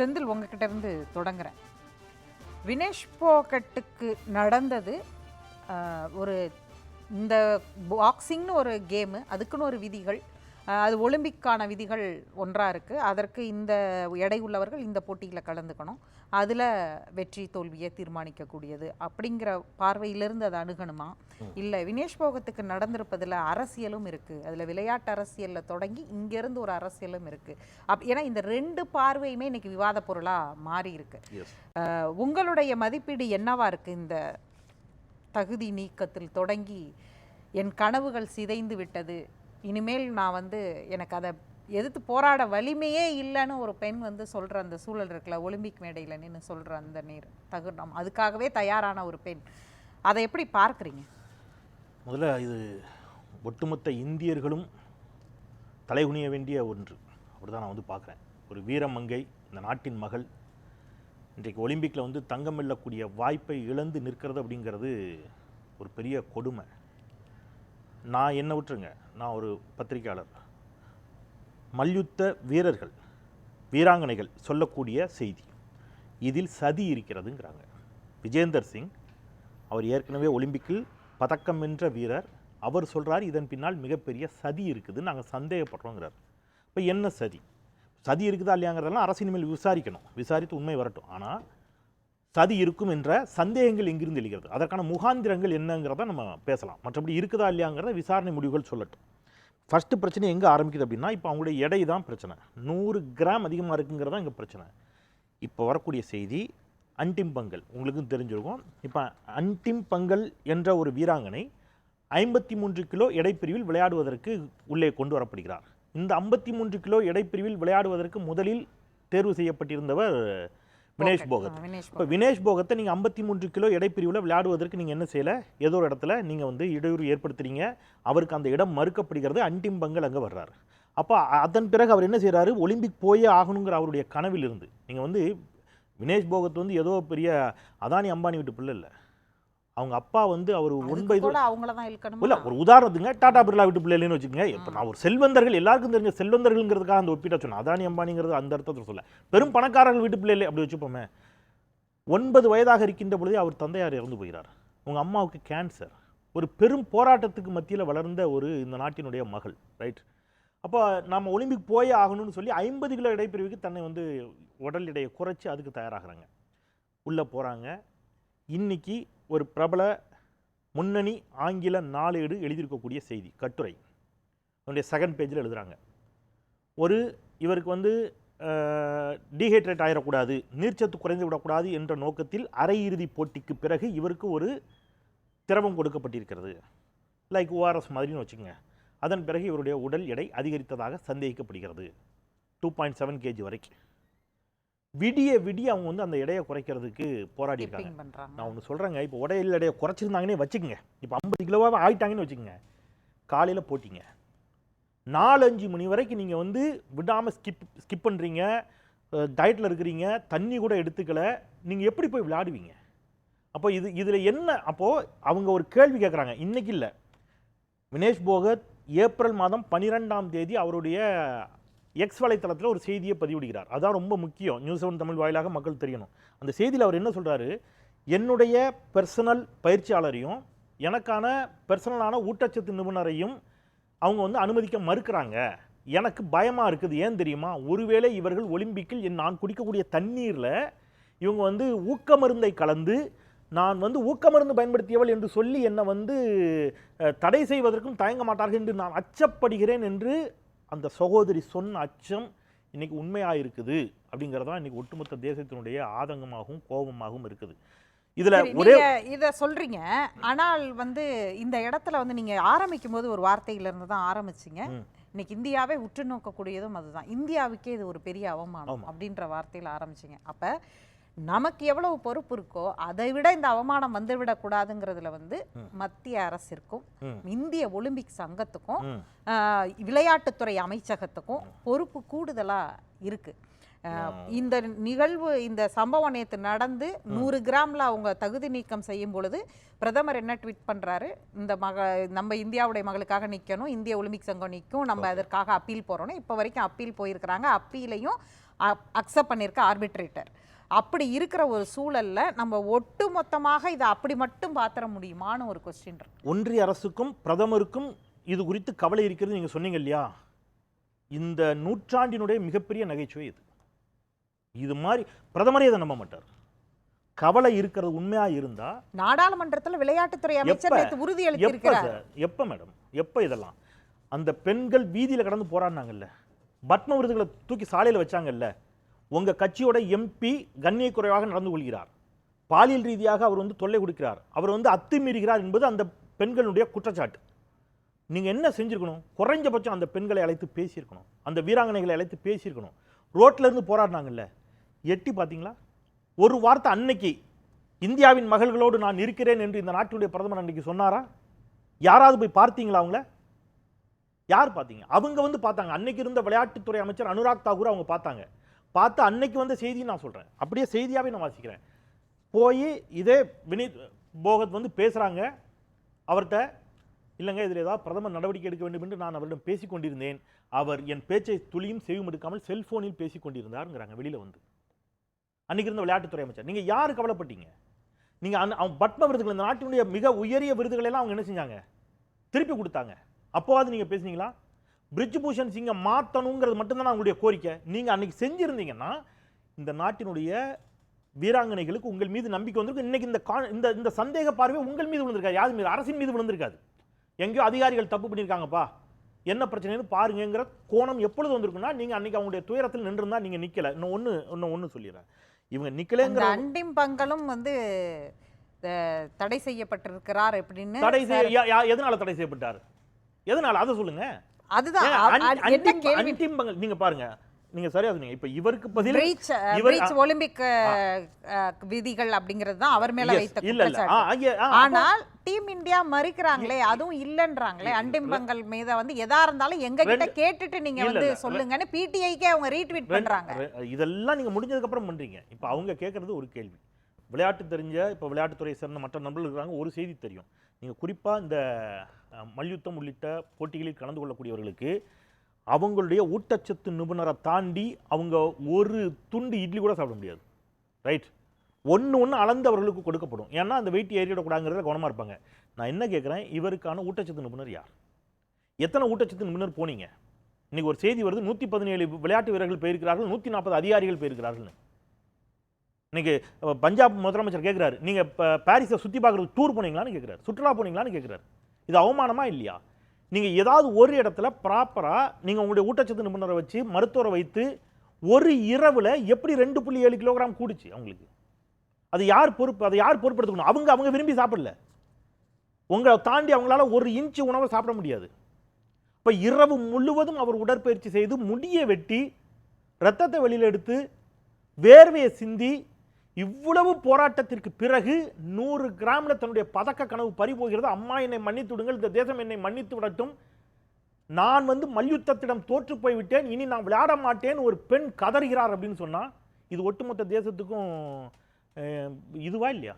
செந்தில் உங்ககிட்ட இருந்து தொடங்குறேன். வினேஷ் போகட்டுக்கு நடந்தது ஒரு இந்த பாக்ஸிங்னு ஒரு கேமு அதுக்குன்னு ஒரு விதிகள் அது ஒலிம்பிக்கான விதிகள் ஒன்றாக இருக்குது அதற்கு இந்த எடை உள்ளவர்கள் இந்த போட்டியில் கலந்துக்கணும். அதில் வெற்றி தோல்வியை தீர்மானிக்கக்கூடியது அப்படிங்கிற பார்வையிலிருந்து அதை அணுகணுமா? இல்லை வினேஷ் போகத்துக்கு நடந்திருப்பதில் அரசியலும் இருக்குது அதில் விளையாட்டு அரசியலில் தொடங்கி இங்கேருந்து ஒரு அரசியலும் இருக்குது அப் ஏன்னா இந்த ரெண்டு பார்வையுமே இன்னைக்கு விவாத பொருளாக மாறி இருக்கு. உங்களுடைய மதிப்பீடு என்னவா இருக்கு இந்த தகுதி நீக்கத்தில் தொடங்கி என் கனவுகள் சிதைந்து விட்டது இனிமேல் நான் வந்து எனக்கு அதை எதிர்த்து போராட வலிமையே இல்லைன்னு ஒரு பெண் வந்து சொல்கிற அந்த சூழல் இருக்குல்ல ஒலிம்பிக் மேடையில் நின்று சொல்கிற அந்த நீர் தகுநம் அதுக்காகவே தயாரான ஒரு பெண். அதை எப்படி பார்க்குறீங்க? முதல்ல இது ஒட்டுமொத்த இந்தியர்களும் தலைகுனிய வேண்டிய ஒன்று. அப்படிதான் நான் வந்து பார்க்குறேன். ஒரு வீரமங்கை இந்த நாட்டின் மகள் இன்றைக்கு ஒலிம்பிக்கில் வந்து தங்கம் வெல்லக்கூடிய வாய்ப்பை இழந்து நிற்கிறது அப்படிங்கிறது ஒரு பெரிய கொடுமை. நான் என்ன விட்டுருங்க. நான் ஒரு பத்திரிக்கையாளர் மல்யுத்த வீரர்கள் வீராங்கனைகள் சொல்லக்கூடிய செய்தி. இதில் சதி இருக்கிறதுங்கிறாங்க. விஜேந்தர் சிங் அவர் ஏற்கனவே ஒலிம்பிக்கில் பதக்கம் வென்ற வீரர். அவர் சொல்கிறார் இதன் பின்னால் மிகப்பெரிய சதி இருக்குது நாங்கள் சந்தேகப்படுறோங்கிறார். இப்போ என்ன சதி? சதி இருக்குதா இல்லையாங்கிறதெல்லாம் அரசின் மேல் விசாரிக்கணும். விசாரித்து உண்மை வரட்டும். ஆனால் சதி இருக்கும் என்ற சந்தேகங்கள் எங்கிருந்து எழுகிறது? அதற்கான முகாந்திரங்கள் என்னங்கிறத நம்ம பேசலாம். மற்றபடி இருக்குதா இல்லையாங்கிறத விசாரணை முடிவுகள் சொல்லட்டும். ஃபஸ்ட்டு பிரச்சனை எங்கே ஆரம்பிக்குது அப்படின்னா இப்போ அவங்களுடைய எடை தான் பிரச்சனை. நூறு கிராம் அதிகமாக இருக்குங்கிறது தான் இங்கே பிரச்சனை. இப்போ வரக்கூடிய செய்தி அன்டிம் பங்கல் உங்களுக்கும் தெரிஞ்சிருக்கும். இப்போ அன்டிம் பங்கல் என்ற ஒரு வீராங்கனை ஐம்பத்தி மூன்று கிலோ எடைப்பிரிவில் விளையாடுவதற்கு உள்ளே கொண்டு வரப்படுகிறார். இந்த ஐம்பத்தி மூன்று கிலோ எடைப்பிரிவில் விளையாடுவதற்கு முதலில் தேர்வு செய்யப்பட்டிருந்தவர் வினேஷ் போகத். இப்போ வினேஷ் போகத்தை நீங்கள் ஐம்பத்தி மூன்று கிலோ எடைப்பிரிவில் விளையாடுவதற்கு நீங்கள் என்ன செய்யலை? ஏதோ ஒரு இடத்துல நீங்கள் வந்து இடையூறு ஏற்படுத்துறீங்க. அவருக்கு அந்த இடம் மறுக்கப்படுகிறது. அன்டிம் பங்கல் அங்கே வர்றாரு. அப்போ அதன் பிறகு அவர் என்ன செய்கிறாரு ஒலிம்பிக் போயே ஆகணுங்கிற அவருடைய கனவில் இருந்து நீங்கள் வந்து வினேஷ் போகத் வந்து ஏதோ பெரிய அதானி அம்பானி வீட்டு பிள்ளை இல்லை. அவங்க அப்பா வந்து அவர் ஒன்பது அவங்கள தான் இழுக்கணும்? இல்ல ஒரு உதாரணத்துங்க டாடா பிர்லா வீட்டு பிள்ளைன்னு வச்சுக்கோங்க. இப்போ நான் ஒரு செல்வந்தர்கள் எல்லாருக்கும் தெரிஞ்ச செல்வந்தர்கள்ங்கிறதுக்காக அந்த ஒப்பிட்ட சொன்னேன். அதானி அம்பானிங்கிறது அந்த அர்த்தத்தில் சொல்ல. பெரும் பணக்காரர்கள் வீட்டு பிள்ளை அப்படி வச்சுப்போமே. ஒன்பது வயதாக இருக்கின்ற பொழுதே அவர் தந்தையார் இறந்து போகிறார் உங்க அம்மாவுக்கு கேன்சர் ஒரு பெரும் போராட்டத்துக்கு மத்தியில் வளர்ந்த ஒரு இந்த நாட்டினுடைய மகள் ரைட் அப்போ நாம் ஒலிம்பிக் போயே ஆகணும்னு சொல்லி ஐம்பது கிலோ இடைப்பிரிவுக்கு தன்னை வந்து உடல் எடையை குறைச்சி அதுக்கு தயாராகிறாங்க. உள்ளே போகிறாங்க இன்னைக்கு ஒரு பிரபல முன்னணி ஆங்கில நாளேடு எழுதியிருக்கக்கூடிய செய்தி கட்டுரை. அவனுடைய செகண்ட் பேஜில் எழுதுகிறாங்க ஒரு இவருக்கு வந்து டீஹைட்ரேட் ஆயிடக்கூடாது நீர்ச்சத்து குறைந்து விடக்கூடாது என்ற நோக்கத்தில் அரையிறுதி போட்டிக்கு பிறகு இவருக்கு ஒரு திரவம் கொடுக்கப்பட்டிருக்கிறது. லைக் ஓஆர்எஸ் மாதிரின்னு வச்சுக்கோங்க. அதன் பிறகு இவருடைய உடல் எடை அதிகரித்ததாக சந்தேகிக்கப்படுகிறது. டூ பாயிண்ட் செவன் கேஜி வரைக்கும். விடிய விடிய அவங்க வந்து அந்த எடையை குறைக்கிறதுக்கு போராடி இருக்காங்க. நான் ஒன்று சொல்கிறேங்க இப்போ உடையில் எடையை குறைச்சிருந்தாங்கன்னே வச்சுக்கோங்க. இப்போ ஐம்பது கிலோவாக ஆயிட்டாங்கன்னு வச்சுக்கோங்க. காலையில் போட்டிங்க. நாலஞ்சு மணி வரைக்கும் நீங்கள் வந்து விடாமல் ஸ்கிப் ஸ்கிப் பண்ணுறீங்க டயட்டில் இருக்கிறீங்க தண்ணி கூட எடுத்துக்கல நீங்கள் எப்படி போய் விளையாடுவீங்க? அப்போ இது இதில் என்ன அப்போது அவங்க ஒரு கேள்வி கேட்குறாங்க இன்னைக்கு இல்லை. வினேஷ் போகத் ஏப்ரல் மாதம் பன்னிரெண்டாம் தேதி அவருடைய எக்ஸ் வலைத்தளத்தில் ஒரு செய்தியை பதிவிடுகிறார். அதான் ரொம்ப முக்கியம். நியூஸ் செவன் தமிழ் வாயிலாக மக்கள் தெரியணும். அந்த செய்தியில் அவர் என்ன சொல்கிறாரு என்னுடைய பர்சனல் பயிற்சியாளரையும் எனக்கான பர்சனலான ஊட்டச்சத்து நிபுணரையும் அவங்க வந்து அனுமதிக்க மறுக்கிறாங்க. எனக்கு பயமாக இருக்குது. ஏன் தெரியுமா? ஒருவேளை இவர்கள் ஒலிம்பிக்கில் என் நான் குடிக்கக்கூடிய தண்ணீரில் இவங்க வந்து ஊக்க மருந்தை கலந்து நான் வந்து ஊக்க மருந்து பயன்படுத்தியவள் என்று சொல்லி என்னை வந்து தடை செய்வதற்கும் தயங்க மாட்டார்கள் என்று நான் அச்சப்படுகிறேன் என்று அந்த சகோதரி சொன்ன அச்சம் இன்னைக்கு உண்மையாக இருக்குது அப்படிங்கிறதான் இன்னைக்கு ஒட்டுமொத்த தேசத்தினுடைய ஆதங்கமாகவும் கோபமாகவும் இருக்குது. இதுல ஒரே இத சொல்றீங்க. ஆனால் வந்து இந்த இடத்துல வந்து நீங்க ஆரம்பிக்கும் போது ஒரு வார்த்தையில இருந்து தான் ஆரம்பிச்சீங்க. இன்னைக்கு இந்தியாவை உற்று நோக்கக்கூடியதும் அதுதான். இந்தியாவுக்கே இது ஒரு பெரிய அவமானம். அப்படின்ற வார்த்தையில ஆரம்பிச்சீங்க. அப்ப நமக்கு எவ்வளவு பொறுப்பு இருக்கோ அதை விட இந்த அவமானம் வந்துவிடக் கூடாதுங்கிறதுல வந்து. மத்திய அரசிற்கும். இந்திய ஒலிம்பிக் சங்கத்துக்கும் விளையாட்டுத்துறை அமைச்சகத்துக்கும் பொறுப்பு கூடுதலா இருக்கு. இந்த நிகழ்வு இந்த சம்பவம் நேத்து நடந்து நூறு கிராம்ல அவங்க தகுதி நீக்கம் செய்யும் பொழுது பிரதமர் என்ன ட்வீட் பண்றாரு? இந்த மக நம்ம இந்தியாவுடைய மகளுக்காக நிக்கணும் இந்திய ஒலிம்பிக் சங்கம் நிற்கும் நம்ம அதற்காக அப்பீல் போறோம்னு. இப்போ வரைக்கும் அப்பீல் போயிருக்கிறாங்க. அப்பீலையும் அக்செப்ட் பண்ணியிருக்க ஆர்பிட்ரேட்டர். அப்படி இருக்கிற ஒரு சூழல்ல நம்ம ஒட்டு மொத்தமாக இதை அப்படி மட்டும் பாத்திர முடியுமான்னு ஒரு கொஸ்டின் ஒன்றிய அரசுக்கும் பிரதமருக்கும் இது குறித்து கவலை இருக்கிறது நீங்க சொன்னீங்க இல்லையா? இந்த நூற்றாண்டினுடைய மிகப்பெரிய நகைச்சுவை இது. இது மாதிரி பிரதமரே இதை நம்ப மாட்டார். கவலை இருக்கிறது உண்மையா இருந்தா நாடாளுமன்றத்துல விளையாட்டுத்துறை அமைச்சர் உறுதி அளித்திருக்கிறார். எப்ப மேடம்? எப்ப இதெல்லாம்? அந்த பெண்கள் வீதியில கடந்து போராடினாங்கல்ல. பத்ம விருதுகளை தூக்கி சாலையில வச்சாங்கல்ல. உங்கள் கட்சியோட எம்பி கண்ணிய குறைவாக நடந்து கொள்கிறார். பாலியல் ரீதியாக அவர் வந்து தொல்லை கொடுக்கிறார். அவர் வந்து அத்துமீறுகிறார் என்பது அந்த பெண்களுடைய குற்றச்சாட்டு. நீங்கள் என்ன செஞ்சுருக்கணும்? குறைஞ்சபட்சம் அந்த பெண்களை அழைத்து பேசியிருக்கணும். அந்த வீராங்கனைகளை அழைத்து பேசியிருக்கணும். ரோட்டிலேருந்து போராடினாங்கல்ல. எட்டி பார்த்தீங்களா? ஒரு வார்த்தை அன்னைக்கு இந்தியாவின் மகள்களோடு நான் இருக்கிறேன் என்று இந்த நாட்டினுடைய பிரதமர் அன்னைக்கு சொன்னாரா? யாராவது போய் பார்த்தீங்களா அவங்கள? யார் பார்த்தீங்க? அவங்க வந்து பார்த்தாங்க. அன்னைக்கு இருந்த விளையாட்டுத்துறை அமைச்சர் அனுராக் தாக்கூர் அவங்க பார்த்தாங்க. பார்த்து அன்னைக்கு வந்த செய்தியை நான் சொல்கிறேன் அப்படியே செய்தியாகவே நான் வாசிக்கிறேன். போய் இதே வினீத் போகத் வந்து பேசுகிறாங்க அவர்கிட்ட இல்லைங்க இதில் ஏதாவது பிரதமர் நடவடிக்கை எடுக்க வேண்டும் என்று நான் அவரிடம் பேசிக் கொண்டிருந்தேன். அவர் என் பேச்சை துளியும் செய்யும் எடுக்காமல் செல்ஃபோனில் பேசிக் கொண்டிருந்தாருங்கிறாங்க வெளியில் வந்து. அன்றைக்கி இருந்த விளையாட்டுத்துறை அமைச்சர். நீங்கள் யார் கவலைப்பட்டீங்க? நீங்கள் அந்த அவங்க பத்ம விருதுகள் இந்த நாட்டினுடைய மிக உயரிய விருதுகளை எல்லாம் அவங்க என்ன செஞ்சாங்க? திருப்பி கொடுத்தாங்க. அப்போவாது நீங்கள் பேசுனீங்களா? பிரிட்ஜ் பூஷன் சிங்கை மாற்றணுங்கிறது மட்டும்தான் அவங்களுடைய கோரிக்கை? நீங்க அன்னைக்கு செஞ்சிருந்தீங்கன்னா இந்த நாட்டினுடைய வீராங்கனைகளுக்கு உங்கள் மீது நம்பிக்கை வந்திருக்கும். இன்னைக்கு இந்த கா- இந்த இந்த சந்தேக பார்வை உங்கள் மீது விழுந்திருக்காது. யார் மீது? அரசின் மீது விழுந்திருக்காது. எங்கேயோ அதிகாரிகள் தப்பு பண்ணியிருக்காங்கப்பா என்ன பிரச்சனைன்னு பாருங்கங்கிற கோணம் எப்பொழுது வந்திருக்குன்னா நீங்க அன்னைக்கு அவங்களுடைய துயரத்தில் நின்றுருந்தா நீங்க நிக்கல. இன்னும் ஒண்ணு இன்னும் ஒண்ணு சொல்லிடுறேன். இவங்க அந்த நிக்கலைங்கிற அண்டிம் பங்கலும் வந்து தடை செய்யப்பட்டிருக்கிறார் அப்படின்னு தடை செய்ய எதனால தடை செய்யப்பட்டார்? எதனால? அதை சொல்லுங்க. அதுதான். நீங்க பாருங்க. நீங்க சரியா சொன்னீங்க. இப்ப இவருக்கு பதில் பிரீச் இவர் பிரீச் ஒலிம்பிக் விதிகள் அப்படிங்கறது தான் அவர் மேல வைத்த குற்றச்சாட்டு. ஆனால் டீம் இந்தியா மறுக்கிறாங்களே அதுவும் இல்லன்றாங்களே அண்டிம் பங்கல் மீத வந்து எதா இருந்தாலும் எங்க கிட்ட கேட்டுட்டு நீங்க வந்து. சொல்லுங்கன்னு பிடிஐக்கே அவங்க ரீட்வீட் பண்றாங்க. இதெல்லாம் நீங்க முடிஞ்சதுக்கு அப்புறம் பண்றீங்க. இப்போ அவங்க கேட்கறது ஒரு கேள்வி. விளையாட்டு தெரிஞ்ச இப்போ விளையாட்டுத்துறை சேர்ந்த மற்ற நண்பர்கள் இருக்காங்க ஒரு செய்தி தெரியும். நீங்கள் குறிப்பாக இந்த மல்யுத்தம் உள்ளிட்ட போட்டிகளில் கலந்து கொள்ளக்கூடியவர்களுக்கு அவங்களுடைய ஊட்டச்சத்து நிபுணரை தாண்டி அவங்க ஒரு துண்டு இட்லி கூட சாப்பிட முடியாது. ரைட்? ஒன்று ஒன்று அளந்து அவர்களுக்கு கொடுக்கப்படும். ஏன்னா அந்த வெயிட் ஏறிவிடக்கூடாங்கிறத கவனமாக இருப்பாங்க. நான் என்ன கேட்குறேன் இவருக்கான ஊட்டச்சத்து நிபுணர் யார்? எத்தனை ஊட்டச்சத்து நிபுணர் போனீங்க? இன்றைக்கி ஒரு செய்தி வருது நூற்றி பதினேழு விளையாட்டு வீரர்கள் போயிருக்கிறார்கள் நூற்றி நாற்பது அதிகாரிகள் போயிருக்கிறார்கள்னு. இன்றைக்கி பஞ்சாப் முதலமைச்சர் கேட்குறாரு நீங்கள் இப்போ பாரிஸை சுற்றி பார்க்குறதுக்கு டூர் போனீங்களான்னு கேட்குறாரு சுற்றுலா போனீங்களான்னு கேட்குறாரு இது அவமானமா இல்லையா? நீங்கள் ஏதாவது ஒரு இடத்துல ப்ராப்பராக நீங்கள் உங்களுடைய ஊட்டச்சத்து நிபுணரை வச்சு மருத்துவரை வைத்து ஒரு இரவில் எப்படி ரெண்டு புள்ளி ஏழு கிலோகிராம் கூடுச்சு அவங்களுக்கு? அது யார் பொறுப்பு அதை யார் பொறுப்பெடுத்துக்கணும் அவங்க அவங்க விரும்பி சாப்பிடல. உங்களை தாண்டி அவங்களால ஒரு இன்ச்சு உணவை சாப்பிட முடியாது. இப்போ இரவு முழுவதும் அவர் உடற்பயிற்சி செய்து முடியை வெட்டி ரத்தத்தை வெளியில் எடுத்து வேர்வையை சிந்தி இவ்வளவு போராட்டத்திற்கு பிறகு நூறு கிராமில் தன்னுடைய பதக்க கனவு பறிபோகிறது. அம்மா என்னை மன்னித்து விடுங்கள் இந்த தேசம் என்னை மன்னித்து விடட்டும். நான் வந்து மல்யுத்தத்திடம் தோற்று போய்விட்டேன். இனி நான் விளையாட மாட்டேன். ஒரு பெண் கதறுகிறார் அப்படின்னு சொன்னால் இது ஒட்டுமொத்த தேசத்துக்கும் இதுவா இல்லையா?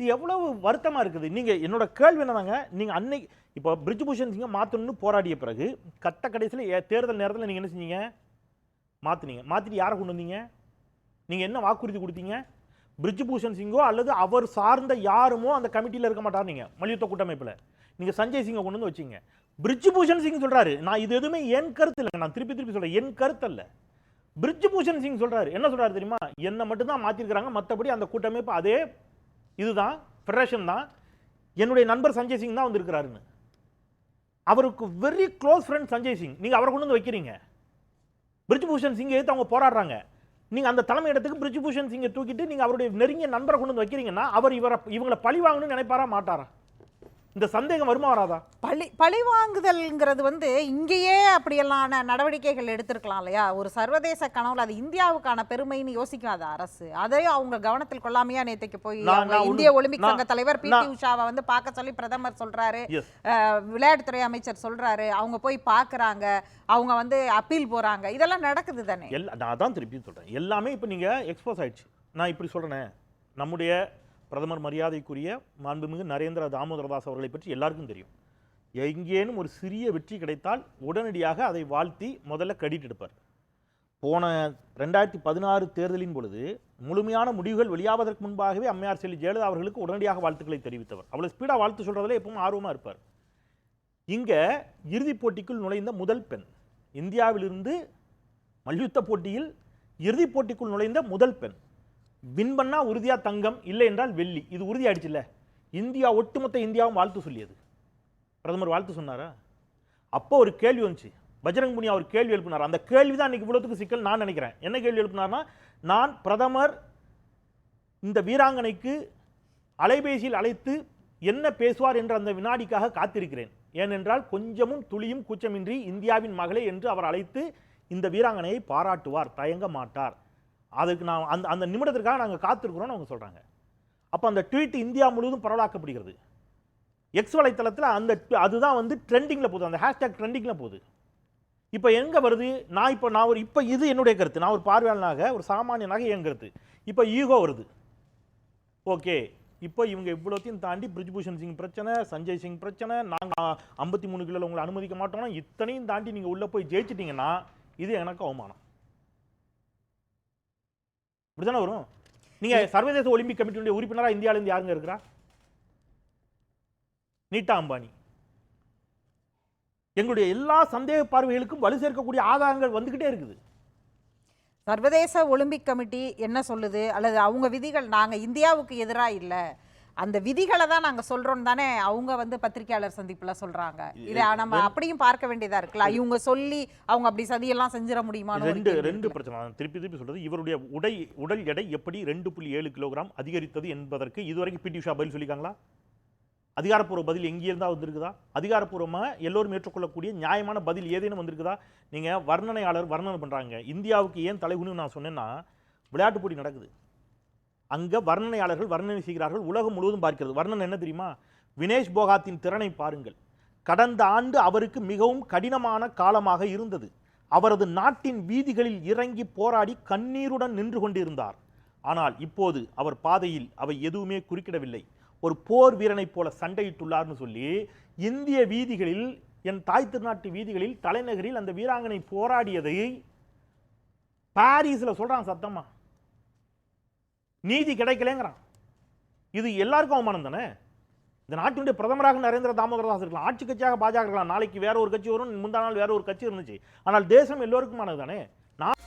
இது எவ்வளவு வருத்தமாக இருக்குது. நீங்கள் என்னோட கேள்வி என்னதாங்க? நீங்கள் அன்னைக்கு இப்போ பிரிட்ஜ் பூஷன் சிங்கை மாற்றணும்னு போராடிய பிறகு கட்ட கடைசியில் தேர்தல் நேரத்தில் நீங்கள் என்ன செஞ்சீங்க? மாற்றினீங்க மாற்றிட்டு யாரை கொண்டு வந்தீங்க? நீங்கள் என்ன வாக்குறுதி கொடுத்தீங்க? பிரிட்ஜ் பூஷன் சிங்கோ அல்லது அவர் சார்ந்த யாருமோ அந்த கமிட்டியில் இருக்க மாட்டார் நீங்கள் மல்யுத்த கூட்டமைப்பில். நீங்கள் சஞ்சய் சிங்கை கொண்டு வந்து வச்சீங்க. பிரிட்ஜ் பூஷன் சிங் சொல்கிறாரு நான் இது எதுவுமே என் கருத்து இல்லைங்க நான் திருப்பி திருப்பி சொல்கிறேன் என் கருத்து அல்ல. பிரிட்ஜ் பூஷன் சிங் சொல்கிறாரு என்ன சொல்கிறாரு தெரியுமா? என்னை மட்டும்தான் மாற்றிருக்கிறாங்க மற்றபடி அந்த கூட்டமைப்பு அதே இதுதான். ஃபெடரேஷன் தான். என்னுடைய நண்பர் சஞ்சய் சிங் தான் வந்திருக்கிறாருன்னு. அவருக்கு very close friend Sanjay Singh. நீங்கள் அவரை கொண்டு வந்து வைக்கிறீங்க. பிரிட்ஜ் பூஷன் சிங்கை எடுத்து அவங்க போராடுறாங்க. நீங்கள் அந்த தலைமை இடத்துக்கு பிரிட்ஜ் சிங்கை தூக்கிட்டு நீங்கள் அவருடைய நெருங்கிய நண்பரை கொண்டு வந்து வைக்கிறீங்கன்னா அவர் இவரை இவங்களை பழி வாங்கணும்னு நினைப்பாரா மாட்டாரா? இந்த சந்தேகம் வருமா வராதா? பழி பழி வாங்குதல்ங்கிறது வந்து இங்கேயே அப்படியெல்லாம் நடவடிக்கைகள் எடுத்திருக்கலாம் இல்லையா? ஒரு சர்வதேச கனவுல அது இந்தியாவுக்கான பெருமைன்னு யோசிக்காத அரசு. அதையும் அவங்க கவனத்தில் கொள்ளாமையா நேத்தைக்கு போய் இந்திய ஒலிம்பிக் சங்க தலைவர் பி டி உஷாவை வந்து பார்க்க சொல்லி பிரதமர் சொல்றாரு. விளையாட்டுத்துறை அமைச்சர் சொல்றாரு. அவங்க போய் பார்க்கறாங்க. அவங்க வந்து அப்பீல் போறாங்க. இதெல்லாம் நடக்குது தானே? நான் அதான் திருப்பி சொல்கிறேன் எல்லாமே இப்போ நீங்கள் எக்ஸ்போஸ் ஆயிடுச்சு. நான் இப்படி சொல்கிறேனே நம்முடைய பிரதமர் மரியாதைக்குரிய மாண்புமிகு நரேந்திர தாமோதரதாஸ் அவர்களை பற்றி எல்லாருக்கும் தெரியும். எங்கேனும் ஒரு சிறிய வெற்றி கிடைத்தால் உடனடியாக அதை வாழ்த்தி முதல்ல கிரெடிட் எடுப்பார். போன ரெண்டாயிரத்தி பதினாறு தேர்தலின் பொழுது முழுமையான முடிவுகள் வெளியாவதற்கு முன்பாகவே அம்மையார் செல்வி ஜெயலலிதா அவர்களுக்கு உடனடியாக வாழ்த்துக்களை தெரிவித்தவர். அவ்வளோ ஸ்பீடாக வாழ்த்து சொல்கிறதுல எப்பவும் ஆர்வமாக இருப்பார். இங்கே இறுதிப் போட்டிக்குள் நுழைந்த முதல் பெண் இந்தியாவிலிருந்து மல்யுத்த போட்டியில் இறுதிப் போட்டிக்குள் நுழைந்த முதல் பெண் வின் பண்ணால் உறுதியாக தங்கம் இல்லை என்றால் வெள்ளி. இது உறுதியாயிடுச்சுல்ல? இந்தியா ஒட்டுமொத்த இந்தியாவும் வாழ்த்து சொல்லியது. பிரதமர் வாழ்த்து சொன்னாரா? அப்போ ஒரு கேள்வி வந்துச்சு. பஜ்ரங் புனியா ஒரு கேள்வி எழுப்பினார்? அந்த கேள்வி தான் இன்னைக்கு இவ்வளோத்துக்கு சிக்கல் நான் நினைக்கிறேன். என்ன கேள்வி எழுப்பினார்னா நான் பிரதமர் இந்த வீராங்கனைக்கு அலைபேசியில் அழைத்து என்ன பேசுவார் என்ற அந்த வினாடிக்காக காத்திருக்கிறேன். ஏனென்றால் கொஞ்சமும் துளியும் கூச்சமின்றி இந்தியாவின் மகளே என்று அவர் அழைத்து இந்த வீராங்கனையை பாராட்டுவார் தயங்க மாட்டார். அதுக்கு நான் அந்த அந்த நிமிடத்திற்காக நாங்கள் காத்திருக்கிறோம்னு அவங்க சொல்கிறாங்க அப்போ அந்த ட்வீட் இந்தியா முழுவதும் பரவலாக்கப்படுகிறது. எக்ஸ் வலைத்தளத்தில் அந்த அதுதான் வந்து ட்ரெண்டிங்கில் போகுது. அந்த ஹேஷ்டேக் ட்ரெண்டிங்கில் போகுது. இப்போ எங்கே வருது? நான் இப்போ நான் ஒரு இப்போ இது என்னுடைய கருத்து. நான் ஒரு பார்வையாளனாக ஒரு சாமானியனாக என் கருத்து இப்போ ஈகோ வருது. ஓகே. இப்போ இவங்க இவ்வளோத்தையும் தாண்டி பிரிஜ்பூஷன் சிங் பிரச்சனை சஞ்சய் சிங் பிரச்சனை நாங்கள் ஐம்பத்தி மூணு கிலோவில் உங்களை அனுமதிக்க மாட்டோம்னா இத்தனையும் தாண்டி நீங்கள் உள்ளே போய் ஜெயிச்சிட்டிங்கன்னா இது எனக்கு அவமானம். இப்படிதானே வரும்? நீங்கள் சர்வதேச ஒலிம்பிக் கமிட்டியுடைய உறுப்பினராக இந்தியாவிலேருந்து யாருங்க இருக்கிறா? நீட்டா அம்பானி. எங்களுடைய எல்லா சந்தேக பார்வைகளுக்கும் வலு சேர்க்கக்கூடிய ஆதாரங்கள் வந்துகிட்டே இருக்குது. சர்வதேச ஒலிம்பிக் கமிட்டி என்ன சொல்லுது? அல்லது அவங்க விதிகள் நாங்க இந்தியாவுக்கு எதிரா இல்ல. அந்த விதிகளை தான் நாங்க சொல்றோம் தானே அவங்க வந்து பத்திரிகையாளர் சந்திப்புல சொல்றாங்க. இதை நம்ம அப்படியும் பார்க்க வேண்டியதா இருக்குல்ல? இவங்க சொல்லி அவங்க அப்படி சதியெல்லாம் செஞ்சிட முடியுமான்னு ஒரு ரெண்டு ரெண்டு. பிரச்சனை. திருப்பி திருப்பி சொல்றது இவருடைய உடை உடல் எடை எப்படி ரெண்டு புள்ளி ஏழு கிலோகிராம் அதிகரித்தது என்பதற்கு இதுவரைக்கும் பிடி உஷா பதில் சொல்லிக்காங்களா அதிகாரப்பூர்வ பதில் எங்கே இருந்தா வந்திருக்குதா? அதிகாரப்பூர்வமா எல்லோரும் ஏற்றுக்கொள்ளக்கூடிய நியாயமான பதில் ஏதேனும் வந்திருக்குதா? நீங்க வர்ணனையாளர் வர்ணனை பண்றாங்க. இந்தியாவுக்கு ஏன் தலைகுனிவு நான் சொன்னேன்னா விளையாட்டு போட்டி நடக்குது. அங்கே வர்ணனையாளர்கள் வர்ணனை செய்கிறார்கள் உலகம் முழுவதும் பார்க்கிறது. வர்ணனை என்ன தெரியுமா? வினேஷ் போகாத்தின் திறனை பாருங்கள். கடந்த ஆண்டு அவருக்கு மிகவும் கடினமான காலமாக இருந்தது. அவரது நாட்டின் வீதிகளில் இறங்கி போராடி கண்ணீருடன் நின்று கொண்டிருந்தார். ஆனால் இப்போது அவர் பாதையில் அவை எதுவுமே குறுக்கிடவில்லை. ஒரு போர் வீரனைப் போல சண்டையிட்டுள்ளார்னு சொல்லி இந்திய வீதிகளில் என் தாய் திருநாட்டு வீதிகளில் தலைநகரில் அந்த வீராங்கனை போராடியதை பாரிஸில் சொல்கிறான் சத்தமாக நீதி கிடைக்கலங்கிறான். இது எல்லாருக்கும் அவமானம் தானே? இந்த நாட்டினுடைய பிரதமராக நரேந்திர தாமோதரதாஸ் இருக்கலாம். ஆட்சி கட்சியாக பாஜக இருக்கலாம். நாளைக்கு வேற ஒரு கட்சி வரும் முந்தா நாள் வேற ஒரு கட்சி இருந்துச்சு. ஆனால் தேசம் எல்லோருக்குமானது தானே? நான்